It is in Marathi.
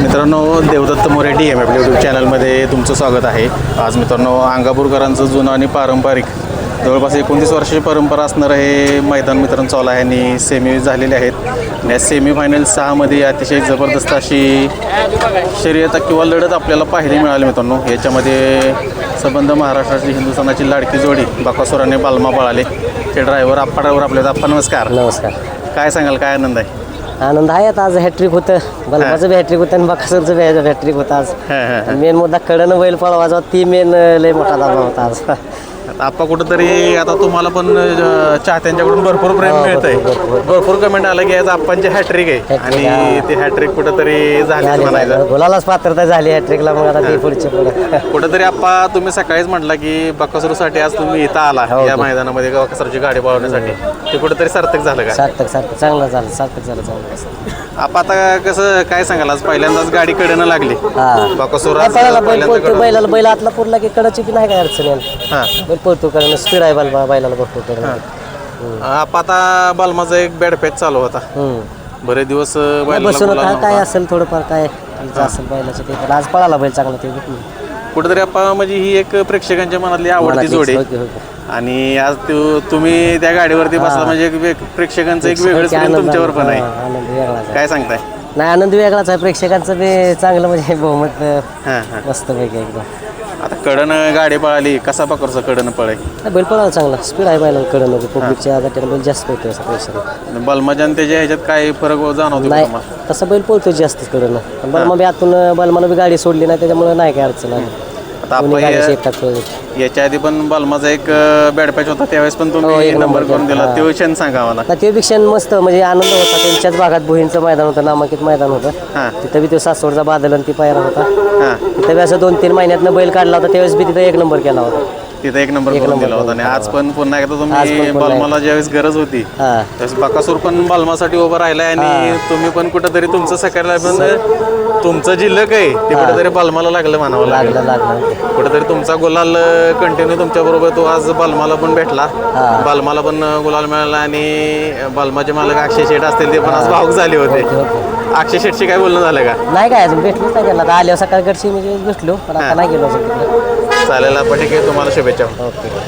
मित्रांनो Devdatta More D M F YouTube चॅनलमध्ये तुमचं स्वागत आहे. आज मित्रांनो अंगापूरकरांचं जुनं आणि पारंपरिक जवळपास एकोणतीस वर्षाची परंपरा असणारं हे मैदान मित्रांनो चालू आहे आणि सेमी झालेले आहेत. आणि या सेमीफायनल सहामध्ये अतिशय जबरदस्त अशी शर्यत किंवा लढत आपल्याला पाहायला मिळाली मित्रांनो. याच्यामध्ये संबंध महाराष्ट्राची हिंदुस्थानाची लाडकी जोडी बाकासुराने बालमा पळाले ते ड्रायव्हर आप्पा ड्रायव्हर आपल्या आप्पा नमस्कार. नमस्कार. काय सांगाल काय आनंद आहे? आनंद आहे आता आज हॅट्रिक होतं. बलबाचं बी हॅट्रिक होतं आणि बकासूरचं बी हॅट्रिक होतं आज. मेन मुद्दा कडनं बैल पळवायचा ती मेन लय मोठा दाबा होता आज. आता आप्पा कुठंतरी आता तुम्हाला पण चाहत्यांच्याकडून भरपूर प्रेम मिळत आहे भरपूर, कमेंट आलं की आज आप्पांची हॅट्रिक आहे. आणि. ती हॅट्रिक कुठंतरी झाली म्हणायचं गुलालाच पात्रता झाली हॅट्रिकला मग आता ती पुढची पुढे. कुठंतरी आप्पा तुम्ही सकाळीच म्हटला की बकासूरसाठी आज तुम्ही इथं आला हो, या हो. मैदानामध्ये बकासूरची गाडी पळवण्यासाठी. ते कुठंतरी सार्थक झालं का? सार्थक सार्थक. चांगलं झालं सार्थक झालं चांगलं आप्पा आता कसं काय सांगाल? आज पहिल्यांदाच गाडी कडनं लागली. बकासूर बैलाला बैल आतला पुरला की कडाची की नाही काय अडचण हां. पळतो कारण स्पीड आहे बैल बैलाला भरपूर करणं. आप्पा आता बालमाचा एक बॅड पॅच चालू होता. बरेच दिवस बसून होता काय. असेल थोडंफार काय असेल बैलाचं ते. पण आज पळाला बैल चांगला ते कुठेतरी आपण म्हणजे ही एक प्रेक्षकांच्या मनातली आवडती जोडी. आणि आज तू तुम्ही त्या गाडीवरती बसला म्हणजे प्रेक्षकांचं एक आनंद तुमच्यावर पण आहे. काय सांगताय? नाही आनंद वेगळाच आहे. प्रेक्षकांचं बी चांगलं म्हणजे बहुमत मस्त पैकी एकदम. आता कडनं गाडी पळाली कसा पकडचा कडनं पळाय नाही, बैल पळाला चांगला. स्पीड आहे बैलांना कडं नको पब्लिकच्या बैल जास्त पळतो असं प्रेक्षक बलमाजान त्याच्या ह्याच्यात काय फरक जाणवतो नाही तसं बैल पळतो जास्त कडनं. बलमा बी आतून बलमानं बी गाडी सोडली नाही त्याच्यामुळे नाही काय अडचण आली. आता आपण गाडीचे एकटाच याच्या आधी पण बलमाचा एक बॅड पॅच होता त्यावेळेस पण हो, तुम्ही एक नंबर नंबर करून दिला. हा. तो क्षण सांगा मला ना ते पेक्षा मस्त म्हणजे आनंद होता. त्यांच्याच भागात भुईंचं मैदान होतं नामांकित मैदान होतं. हां. तिथं बी तो सासवडचा बादल आणि ती पायरा होता. हां. तिथं बी असं दोन तीन महिन्यातनं बैल काढला होता त्यावेळेस बी तिथं एक नंबर केला होता. तिथे एक नंबर करून दिला होता. आणि आज पण पुन्हा एकदा तुम्ही बलमाला ज्यावेळेस गरज होती हां. त्यावेळेस बकासूर पण बालमासाठी उभं राहिलाय आणि तुम्ही पण कुठंतरी तुमचं सकाळला पण तुमचं जे लक आहे ते कुठेतरी बालमाला लागलं म्हणावं लागलं. कुठेतरी तुमचा गुलाल कंटिन्यू तुमच्या बरोबर तो आज बालमाला पण भेटला. बालमाला पण गुलाल मिळाला आणि बालमाचे मालक अक्षय शेठ असतील ते पण आज भाऊक झाले होते. अक्षय शेठशी काय बोलणं झालं का? नाही काय अजून भेटलोच नाही त्याला आता आल्यावर सकाळकडची म्हणजे भेटलो पण आता नाही गेलो चालेल. आपण ठीक आहे. तुम्हाला शुभेच्छा. ओके.